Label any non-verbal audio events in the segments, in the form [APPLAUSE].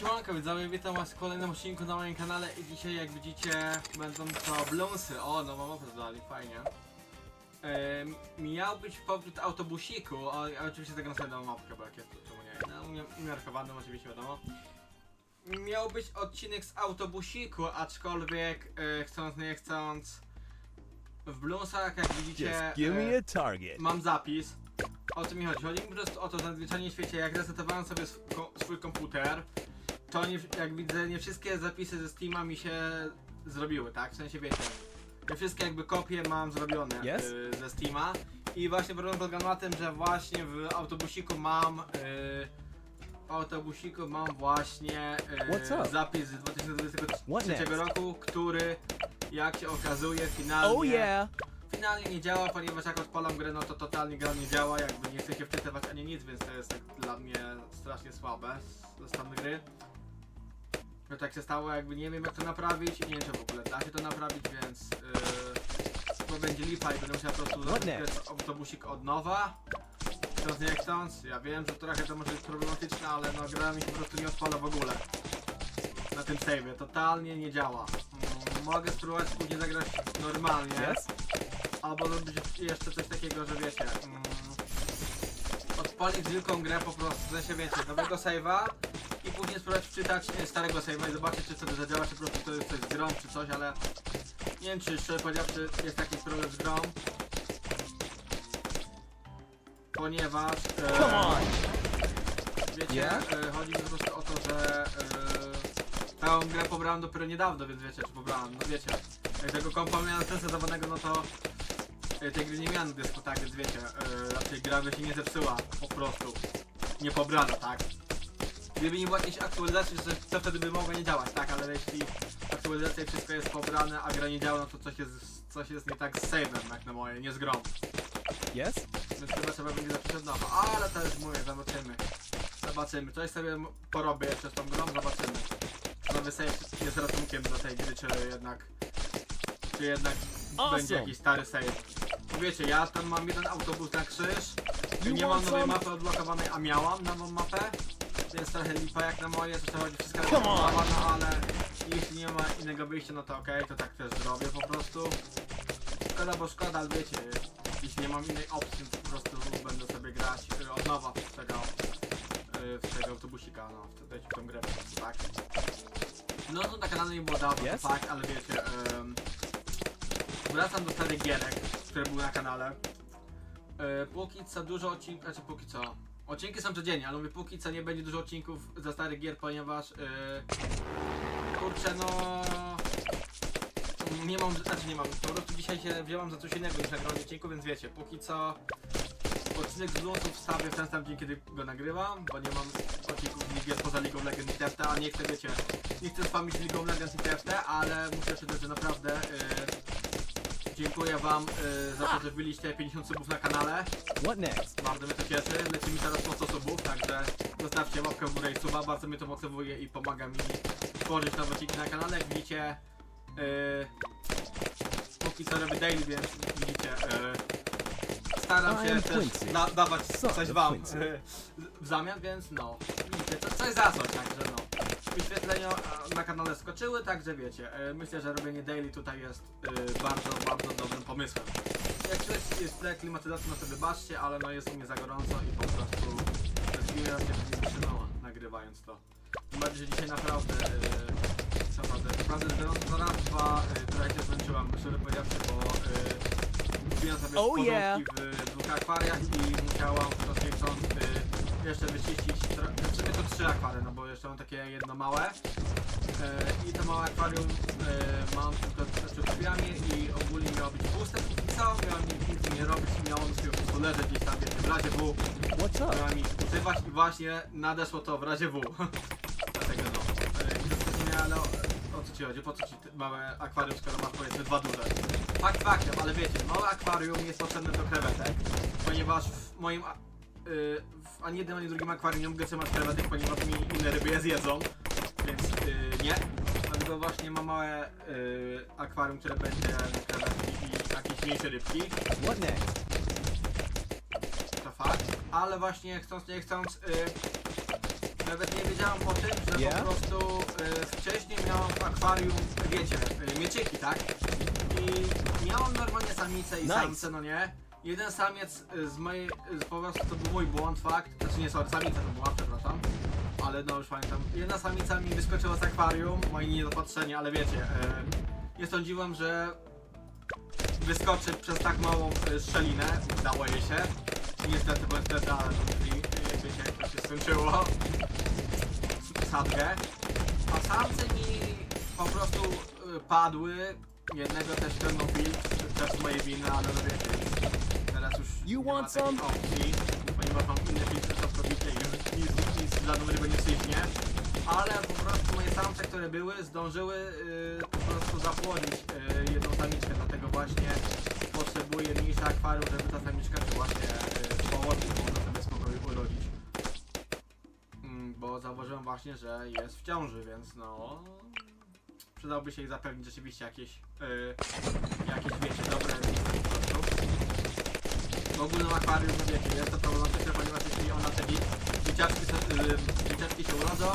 Siemanko widzowie, witam was w kolejnym odcinku na moim kanale i dzisiaj jak widzicie będą to blumsy. O, no mama dodali, fajnie. Ym, miał być powrót autobusiku, o, a oczywiście sobie nową mapkę, bo jakie, czemu nie? No, umiarkowaną oczywiście wiadomo. Miał być odcinek z autobusiku, aczkolwiek yy, chcąc nie chcąc w blumsach jak widzicie yy, me a target. mam zapis. O co mi chodzi? Chodzi mi po prostu o to, że zwyczajnie w świecie, jak resetowałem sobie sw- swój komputer, to nie, jak widzę, nie wszystkie zapisy ze Steama mi się zrobiły, tak? W sensie wiecie, nie wszystkie jakby kopie mam zrobione Yes? y, ze Steama. I właśnie problem polega na tym, że właśnie w autobusiku mam y, w autobusiku mam właśnie What's y, up? zapis z 2023 What next? roku, który jak się okazuje finalnie Oh yeah. finalnie nie działa, ponieważ jak odpalam grę, no to totalnie gra nie działa, jakby nie chcę się wczytywać ani nic, więc to jest tak dla mnie strasznie słabe ze strony gry. No tak się stało, jakby nie wiem jak to naprawić i nie wiem czy w ogóle da się to naprawić, więc yy, to będzie lipa i będę musiał po prostu zacząć autobusik od nowa. Chcąc nie chcąc, ja wiem, że trochę to może być problematyczne, ale no gra mi się po prostu nie odpala w ogóle. Na tym save'ie, totalnie nie działa. Mm, Mogę spróbować później zagrać normalnie. Yes? Albo zrobić jeszcze coś takiego, że wiecie. Mm, odpalić wielką grę po prostu, w sensie wiecie, nowego save'a i później spróbować wczytać e, starego save'a i zobaczyć czy wtedy zadziała, czy po prostu to jest coś z grą, czy coś, ale nie wiem czy szczerze powiedziawszy jest jakiś problem z grą. Ponieważ e, wiecie, e, chodzi mi po prostu o to, że e, całą grę pobrałem dopiero niedawno, więc wiecie, czy pobrałem, no wiecie. Jak tego kompa miałem zresetowanego, no to e, tej gry nie miałem dysku, tak, więc wiecie, e, raczej gra by się nie zepsuła, po prostu. Nie pobrano, tak. Gdyby nie było jakiejś aktualizacji, to, to wtedy by mogło nie działać, tak, ale jeśli aktualizacja i wszystko jest pobrane, a gra nie działa, no to coś jest, coś jest nie tak z save'em, jak na moje, nie z grą. Yes? Więc chyba trzeba będzie od nowa. Ale to już mówię, zobaczymy. Zobaczymy. Coś sobie porobię jeszcze z tą grą, zobaczymy. Nowy save jest ratunkiem do tej gry, czy jednak... Czy jednak Awesome. będzie jakiś stary save. Wiecie, ja tam mam jeden autobus na krzyż. Nie mam nowej mapy odblokowanej, a miałam nową mapę. Więc trochę lipa jak na moje, to będzie wszystko Come on. rozbudowane, ale jeśli nie ma innego wyjścia, no to okej, to tak też zrobię po prostu. Szkoda, bo szkoda, ale wiecie, jeśli nie mam innej opcji, to po prostu będę sobie grać y, od nowa w tego, y, w tego autobusika, no, wtedy w tą grę po prostu, tak? No to na kanale nie było dawno, tak, ale wiecie, ym, wracam do starych gierek, które były na kanale. Y, póki co dużo odcinków, znaczy póki co, odcinki są codziennie, ale mówię póki co nie będzie dużo odcinków ze starych gier, ponieważ, y, kurczę, no... Nie mam, znaczy nie mam, po prostu dzisiaj się wziąłem za coś innego niż nagranie odcinku, więc wiecie, póki co odcinek z Bluetooth wstawię w ten sam dzień, kiedy go nagrywam, bo nie mam odcinków gier poza League of Legends i TFT, a nie chcę, wiecie, nie chcę spamić League of Legends i TFT, ale muszę przyznać, że naprawdę yy, dziękuję wam yy, za to, że byliście 50 subów na kanale, What next? bardzo mnie to cieszy, leci mi teraz mocno subów, także zostawcie łapkę w górę i suba, bardzo mnie to motywuje i pomaga mi tworzyć nowe odcinki na kanale, jak widzicie, yy, póki co robię daily, więc widzicie, yy, staram się też da, dawać coś wam yy, w zamian, więc no, widzicie, to, coś za coś, także no. Wyświetlenia na kanale skoczyły, także wiecie, yy, myślę, że robienie daily tutaj jest yy, bardzo, bardzo dobrym pomysłem. Jak coś jest tle klimatyzacji, no to wybaczcie, ale no jest mnie za gorąco i po prostu chwilę się nie wytrzymała nagrywając to. Tym bardziej, że dzisiaj naprawdę, yy, co naprawdę, naprawdę zbiorąc na raz, dwa, trochę się zmęczyłam, szczerze powiedziawszy, bo kupiłem sobie Oh porządki yeah. w dwóch akwariach i musiałam chcąc yy, jeszcze wyczyścić, tro- znaczy tylko trzy akwary, no bo jeszcze mam takie jedno małe. E, I to małe akwarium e, mam tylko znaczy kupiłam je i ogólnie miało być puste póki co, miałam nic nie robić miało sobie po prostu leżeć gdzieś tam wiecie, w razie W, What's up? ich używać i właśnie nadeszło to w razie W. [LAUGHS] Dlatego no, e, i w sumie, ale o, o co ci chodzi, po co ci te małe akwarium, skoro masz powiedzmy dwa duże? Fakt faktem, ale wiecie, małe akwarium jest potrzebne do krewetek, ponieważ w moim a- y, w ani jednym, ani drugim akwarium nie mogę trzymać krewetek, ponieważ mi inne ryby je zjedzą, więc y, nie. Dlatego właśnie mam małe y, akwarium, które będzie krewetki i jakieś mniejsze rybki, What next? to fakt. Ale właśnie chcąc nie chcąc, y, Nawet nie wiedziałem o tym, że Yeah? po prostu y, wcześniej miałem w akwarium, wiecie, y, mieczyki, tak? I miałem normalnie samicę i Nice. samce, no nie? Jeden samiec y, z mojej, y, po prostu to był mój błąd, fakt. Znaczy nie, sorry, samica to była, przepraszam. Ale no już pamiętam. Jedna samica mi wyskoczyła z akwarium, moje niedopatrzenie, ale wiecie, y, nie sądziłem, że wyskoczy przez tak małą szczelinę, udało jej się. Niestety, bo niestety, ale wiecie, jak to się skończyło. Sadgę. A samce mi po prostu padły. Jednego też ciągnął film, też z mojej winy, ale no wiecie, You nie ma want takiej some? opcji, ponieważ mam inne filtry całkowicie i już nic, nic dla numeru nie sypnie. Ale po prostu moje samce, które były, zdążyły y, po prostu zapłonić y, jedną samiczkę, dlatego właśnie potrzebuję mniejsze akwarium, żeby ta samiczka się właśnie y, położyć, bo ona sobie spokojnie urodzić. Mm, bo zauważyłem właśnie, że jest w ciąży, więc no... Przydałoby się jej zapewnić rzeczywiście jakieś, y, jakieś wiecie, dobre miejsce. W ogólnym akwarium, no wiecie, jest to problematyczne, ponieważ jeśli ona te dzie- dzieciaczki, se- y, dzieciaczki się urodzą,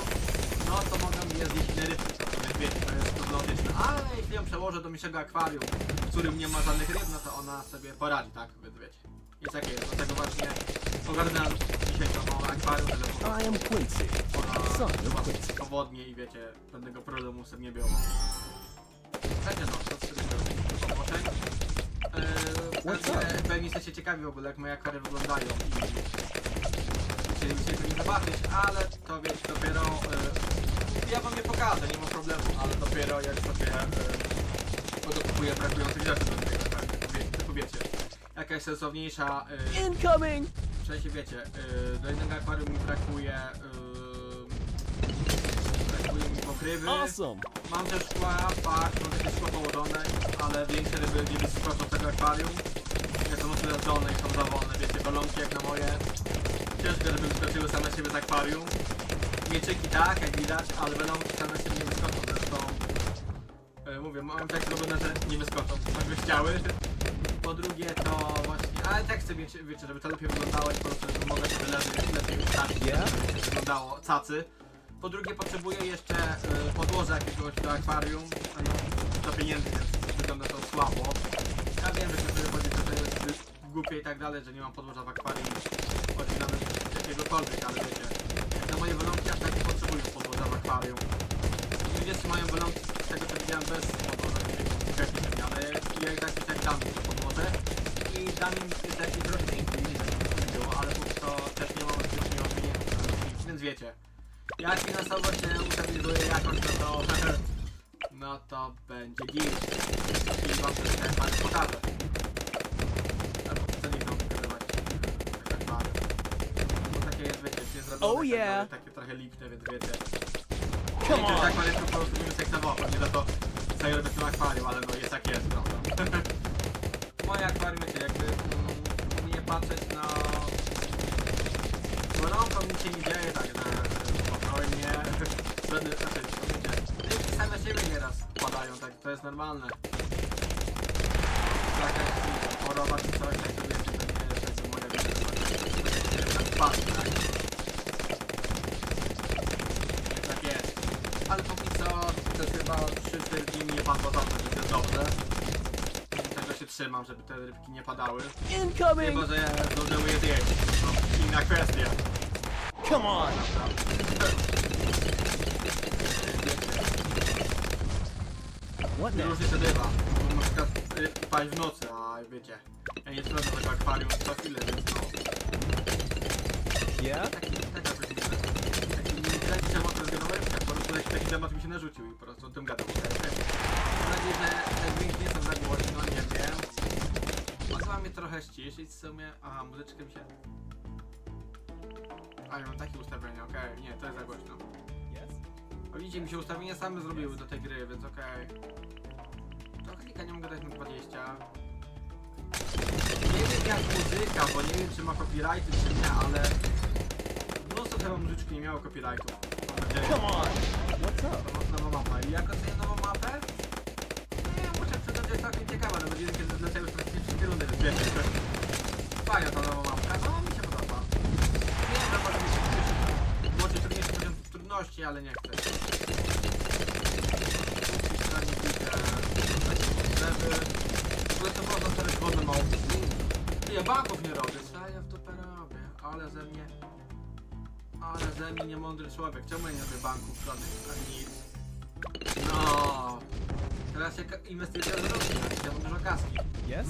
no to mogą je zjeść inne rybki, więc wiecie, to jest problematyczne. Ale jeśli ją przełożę do mniejszego akwarium, w którym nie ma żadnych ryb, no to ona sobie poradzi, tak? Więc wiecie. Jest jakie jest, dlatego właśnie ogarnęłam dzisiaj to akwarium, żeby po prostu I am Quincy. ona była swobodnie i wiecie, żadnego problemu sobie nie było. No, pewnie, pewnie jesteście ciekawi w ogóle jak moje akwary wyglądają i chcielibyście to nie zobaczyć, ale to wiecie, dopiero e, ja wam je pokażę, nie ma problemu, ale dopiero jak sobie e, podokupuję brakujących rzeczy do tego akwarium, tylko wie- tylko wiecie, jakaś sensowniejsza e, Incoming! w sensie wiecie, yy, do jednego akwarium mi brakuje. Yy, pokrywy. Awesome! Mam też szkła, fakt, mam takie szkło położone, ale większe ryby nie wyskoczą z tego akwarium. Jak są otwierdzone i są za wolne, wiecie, balonki jak na moje. Ciężko, żeby wyskoczyły same siebie z akwarium. Mieczyki tak, jak widać, ale balonki same z siebie nie wyskoczą, zresztą. Yy, mówię, mam tak zrobione, że nie wyskoczą, choćby chciały. Po drugie to właśnie, ale tak chcę wiecie, wiecie żeby to lepiej wyglądało i po prostu żeby mogę sobie lepiej, lepiej ustawić, Yeah? żeby wyglądało cacy. Po drugie potrzebuję jeszcze y, podłoże jakiegoś do akwarium, a nie do pieniędzy, więc wygląda to słabo. Ja wiem, że niektórzy chodzi, to jest głupie i tak dalej, że nie mam podłoża w akwarium, chodzi nawet jakiegokolwiek, ale wiecie, na moje wyląki aż tak nie potrzebują podłoża w akwarium. Ludzie trzymają wyląki z tego co widziałem bez podłoża, ale ja i tak i tak dam to podłoże i dam im taki trochę piękny, nie to ale póki to też nie mam zbytnio pieniędzy więc wiecie. Jak finansowo się ustabilizuje jakoś, no to [LAUGHS] no to będzie git. I wam też ten pan pokażę. Albo co nie pokazywać. Tak parę. Bo takie jest, wiecie, jest zrobione Oh yeah. takie trochę lipne, więc wiecie. Come on! tak malutko po prostu nie seksowo, nie za to ja robię w tym akwarium, ale no jest jak jest, prawda? [LAUGHS] Moje akwarium, wiecie, jakby mm, nie patrzeć na... Gorąco nic się nie dzieje, tak na spokojnie. Żadne, znaczy, rybki same siebie nieraz padają, tak, to jest normalne. Tak jak choroba czy coś, tak to wiecie, to nie jest moja wina, tak spadł, tak? Tak jest. Ale póki co, to jest chyba 3-4 dni nie padło żadne, więc jest dobrze. Tego się trzymam, żeby te rybki nie padały. Incoming! Chyba, że zdążyły je zjeść. To inna kwestia. Come on! What next? Różnie to bywa. Bo na przykład rybki paść w nocy, a wiecie. Ja nie sprawdzam tego akwarium co chwilę, więc no. Yeah? Taki, taka różnica. Taki nie rozgadał rybka, po prostu taki, taki temat mi się narzucił i po prostu o tym gadam. Mam nadzieję, że te dźwięki nie są za głośno, nie wiem. Mogła mnie trochę ściszyć w sumie. Aha, muzyczkę mi się... A, ja mam takie ustawienia, okej, nie, to jest za głośno. Yes? O, widzicie, mi się ustawienia same zrobiły do tej gry, więc okej. To klika nie mogę dać na 20. Nie wiem jak muzyka, bo nie wiem czy ma copyrighty czy nie, ale... Mnóstwo chyba muzyczki nie miało. Mam nadzieję. Come on! What's up? To nowa mapa. I jak ocenię nową mapę? Nie, muszę przyznać, że jest całkiem ciekawa, nawet jeden kiedy zleciały praktycznie wszystkie rundy, więc wiecie. Fajna ta nowa mapka, no mi się podoba. Nie wiem, że może być... Było ci trudniejszy poziom ale nie chcę. Nie widzę takiej potrzeby. W ogóle to można teraz wodę mało. Ty, Ja banków nie robię, co ja w dupę robię? Ale ze mnie... Ale ze mnie niemądry człowiek. Czemu ja nie robię banków żadnych, ani nic? No. Teraz ka- inwestycja zrobi, ja mam dużo kaski. Yes?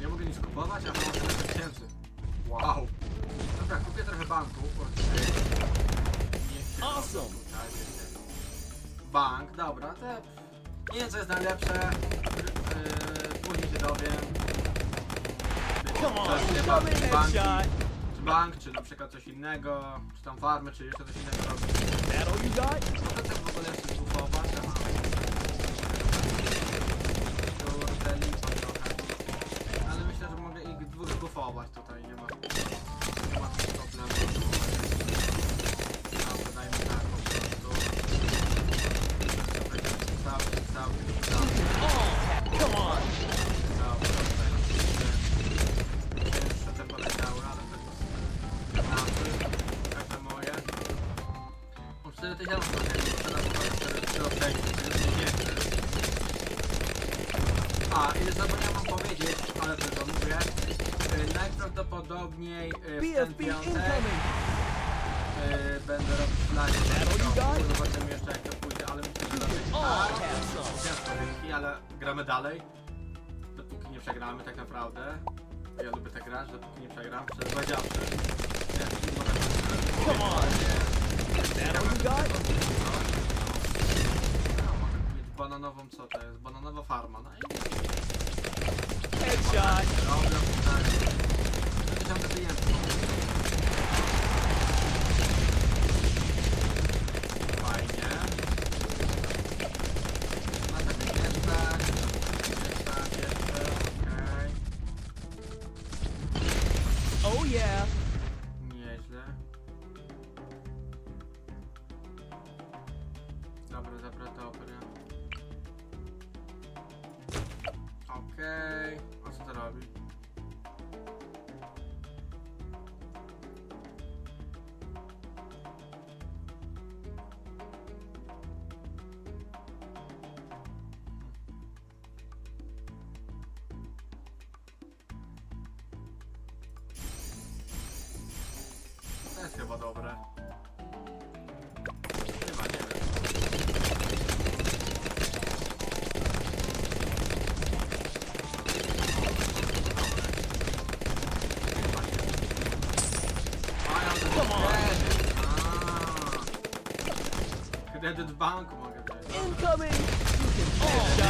Nie mogę nic kupować, a mam 7 tysięcy. Wow. Dobra, kupię trochę banku. Awesome. Bank, dobra, te... Nie wiem co jest najlepsze. Yy, później się dowiem. Come on, jest nie incoming banki, czy bank, czy na przykład coś innego, czy tam farmy, czy jeszcze coś innego robić. That all you got? Mogę też w ogóle jeszcze zbufować, aha. Kurde, lipa trochę. Ale myślę, że mogę ich dwóch zbufować tutaj, nie ma, ale tylko mówię, y, najprawdopodobniej y, w ten BFB piątek incoming. y, będę robić live. Got? Zobaczymy jeszcze jak to pójdzie, ale myślę, że raczej tak. Ciężko rynki, ale gramy dalej. Dopóki nie przegramy tak naprawdę. Ja lubię tak grać, dopóki nie przegram. Szczerze powiedziawszy. Nie, nie mogę Come on. No, mieć bananową, co to jest? Bananowa farma. No i Headshot. robię tak. Tysiące tysięcy. Fajnie. No tak, jeszcze. Jeszcze, jeszcze, okej. Oh yeah. Kredyt. A. Kredyt w banku mogę wziąć. Incoming. Headshot. Także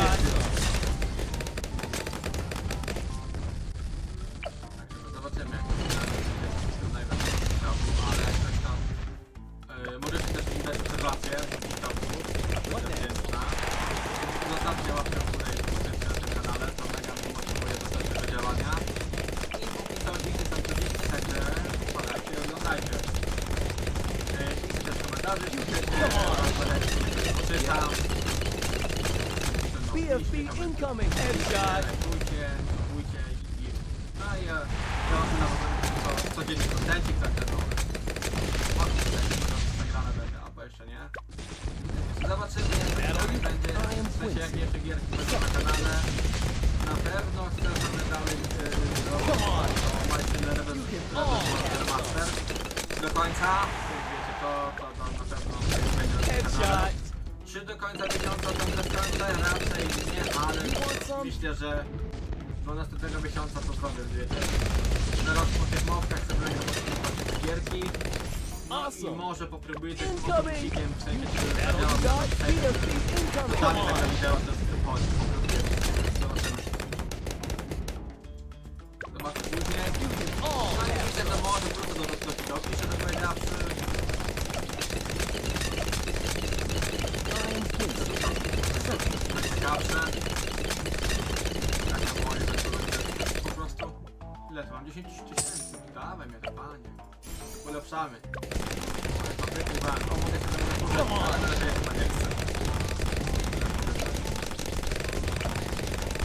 Poczytam. BFB incoming. Headshot. Lajkujcie, subujcie i... No i e, ja na co, codziennie kontencik, także no... Łatwo tutaj przegrane będzie, albo jeszcze nie. Zobaczymy, jak to dalej będzie, w sensie jakie jeszcze gierki będą na kanale. Na pewno chcę sobie dalej robić o My Sin Rebel Master do końca. Wiecie, to, to, to na pewno będzie na kanale. Headshot. Czy do końca miesiąca to też kończę? Raczej nie, ale myślę, że do następnego miesiąca to zrobię, wiecie. Na rok po tych mowkach sobie będę podpływać gierki. No i Awesome. może popróbuję też z motocikiem, w sensie czy all you got? BFB incoming. Tam on. tego wideo to jest chodzi, popróbuję. Zobaczymy. Zobaczę później. Oh, No i myślę, że może wrócę do rozpoczynki, szczerze powiedziawszy. Ciekawsze. Fabryki bank. O, mogę sobie on. ale lepiej chyba nie chcę.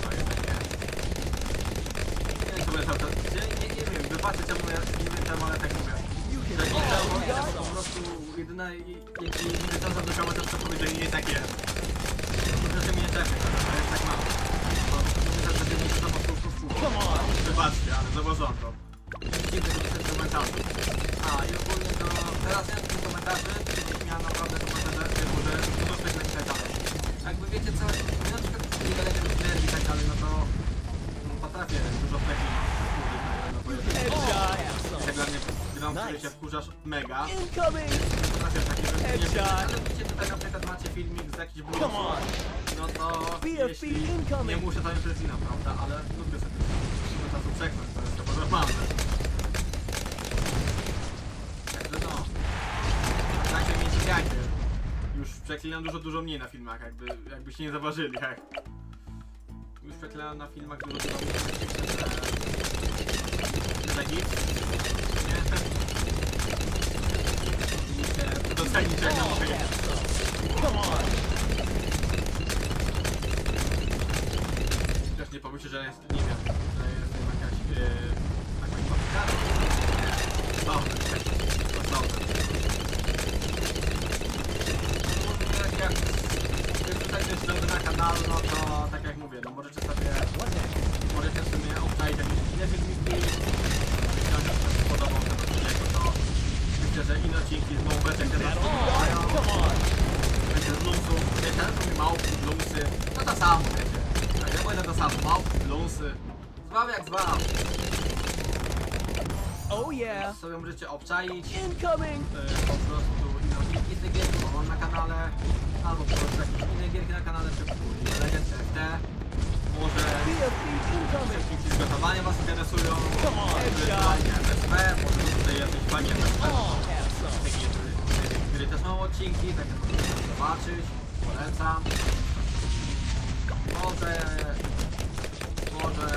No jednak nie. Nie wiem, to... Nie, nie, nie wiem, wybaczcie czemu ja nie wiem czemu, ale tak mówię. Tak nie dało, jest po prostu jedyne, jaki grą, w której się wkurzasz mega, Incoming. potrafię takie rzeczy nie Headshot. ale widzicie tutaj na przykład macie filmik z jakichś Come on. no to BFB jeśli incoming. nie muszę to imprezina, prawda, ale lubię sobie do czasu przeknąć, to jest chyba normalne. Także no, także mnie ciekacie. Już przeklinam dużo, dużo mniej na filmach, jakby, jakbyście nie zauważyli, hej. Już przeklinam na filmach dużo, dużo mniej, myślę, że git. Nie? On. Też nie pomyślę, że jest, nie wiem, że jestem jakaś, yy, jakaś papierka. No, to są. Jak, jak jest tutaj nowy na kanale, no to tak jak mówię, no możecie sobie, możecie sobie obczaić jakieś inne filmiki. Jeśli wam się podobał ten odcinek, no to myślę, że odcinki znowu będę teraz podobają. Come on. Będzie z lumsów, wiecie, to mi małpki, lumsy, no to samo, wiecie. Tak, ja będę to samo, małpki, lumsy. Zbaw jak zbaw. Oh yeah. Sobie możecie obczaić Incoming. y, po prostu inne odcinki z tej gierki, bo mam na kanale, albo po prostu jakieś inne gierki na kanale, typu Legend TFT. Może BFB incoming. odcinki z gotowania was interesują, ewentualnie MSP, może tutaj MSP. Są odcinki, takie możecie zobaczyć, polecam. Może, może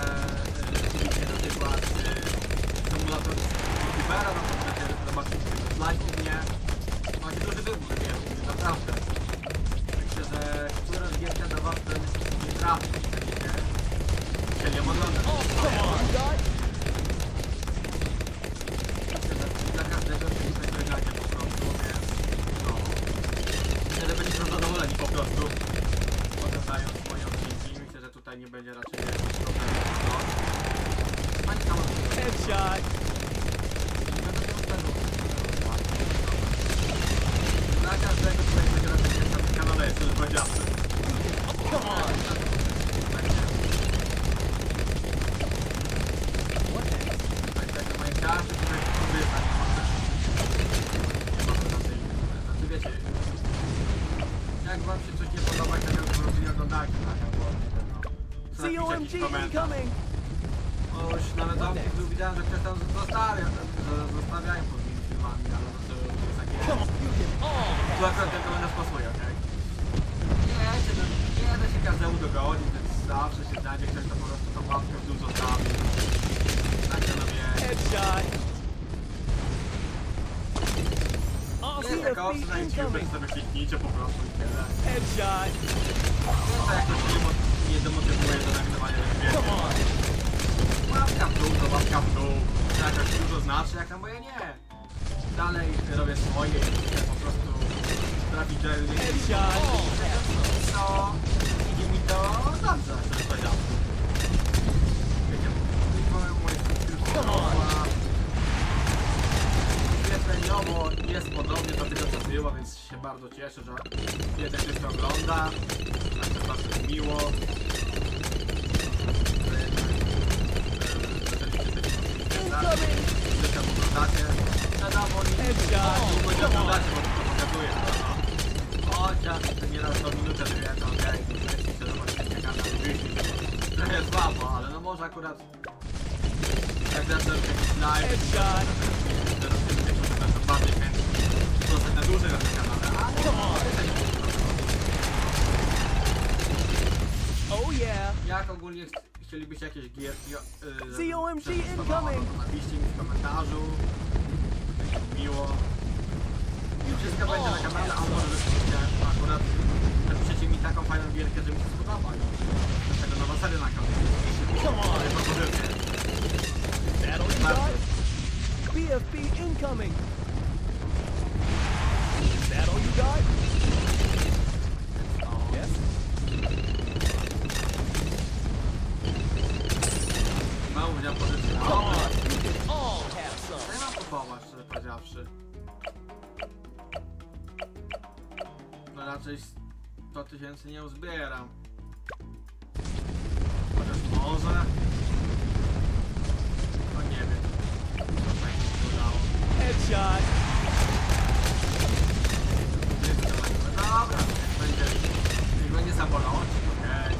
kupicie na przykład symulator Keepera, no to będziecie zobaczyć u mnie. Macie duży wybór gier, naprawdę. Myślę, że która gierka do was nie trafi, chcieliście, chcieli ją oglądać. Oh, come on. God. Myślę, że dla każdego tutaj wygracie po prostu, więc no. Myślę, że będziecie zadowoleni po prostu oglądając moje odcinki. Myślę, że tutaj nie będzie raczej jakichś problemów. No. Tam Headshot. Dla każdego tutaj widziałem, że ktoś tam zostawia, że zostawiają pod tymi filmami, ale no to jest takie... Tu akurat ten komentarz pasuje, okej? Nie, czy no, nie da się każdemu dogodzić, więc zawsze się znajdzie ktoś, kto po prostu tą łapkę w dół zostawi. Także no wie. Headshot. Nie jest taka opcja na YouTube, incoming. sobie kliknijcie po prostu i tyle. Headshot. Nie, to jakoś nie, nie demotywuje do nagrywania, więc wiecie. Łapka w dół, to łapka w dół. To jakoś dużo znaczy, jak na moje nie. Dalej robię swoje i chcę po prostu trafić do Headshot. to idzie mi to dobrze, że powiedziałem. Wiecie, moje on. Świetleniowo jest podobnie do tego co było, więc się bardzo cieszę, że jeden ktoś to ogląda. Także bardzo mi miło. Że jednak, e, zaczęliście też oglądać. Incoming. Że tam oglądacie. Wiadomo, nie Headshot. długo nie oglądacie, bo to pokazuje. Chociaż to nieraz do minutę dwie, to okej, to jeśli się zobaczycie kanał i wyjście. Trochę słabo, ale no może akurat jak zacznę jakiś live, wieczorem będę bardziej chętny zostać na dłużej na tym kanale, ale. Oh yeah. jak ogólnie ch- chcielibyście jakieś gierki yy, żebym COMG przetestowała, incoming. to napiszcie mi w komentarzu miło. Wszystko będzie na kanale, a może rzeczywiście akurat przecie mi taką fajną gierkę, że mi się spodoba. no. Dlatego nowa seria na kanale. Come on! Propozycje. Battle Bardzo. inside. BFB incoming. Is that all you got? Kupować, szczerze powiedziawszy? No raczej 100 tysięcy nie uzbieram. Chociaż może... No nie wiem. Co tak mi się udało. Headshot. Dobra, niech będzie, niech będzie samolot. Okej,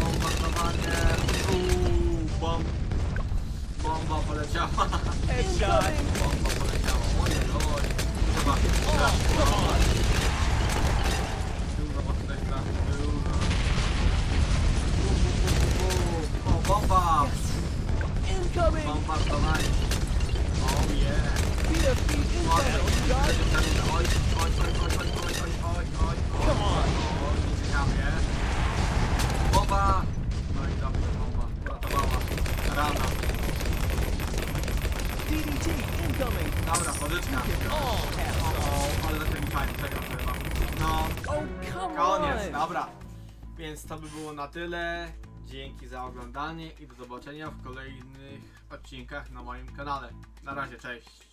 Bombardowanie. Uuu, bomb. Bomba poleciała. Headshot. Bomba poleciała. Oj, oj. Come on. Dużo bu. O, bomba. Incoming. Bombardowanie. Oh yeah. Inbound. We got? Oj, oj, oj, oj, oj, oj, oj, oj, oj. Bomba! No i dobrze, bomba. Uratowała. Rana. Dobra, pożyczka. O, ale zatem fajnie, czekam chyba. No, koniec, on. dobra. Więc to by było na tyle. Dzięki za oglądanie i do zobaczenia w kolejnych odcinkach na moim kanale. Na razie, cześć.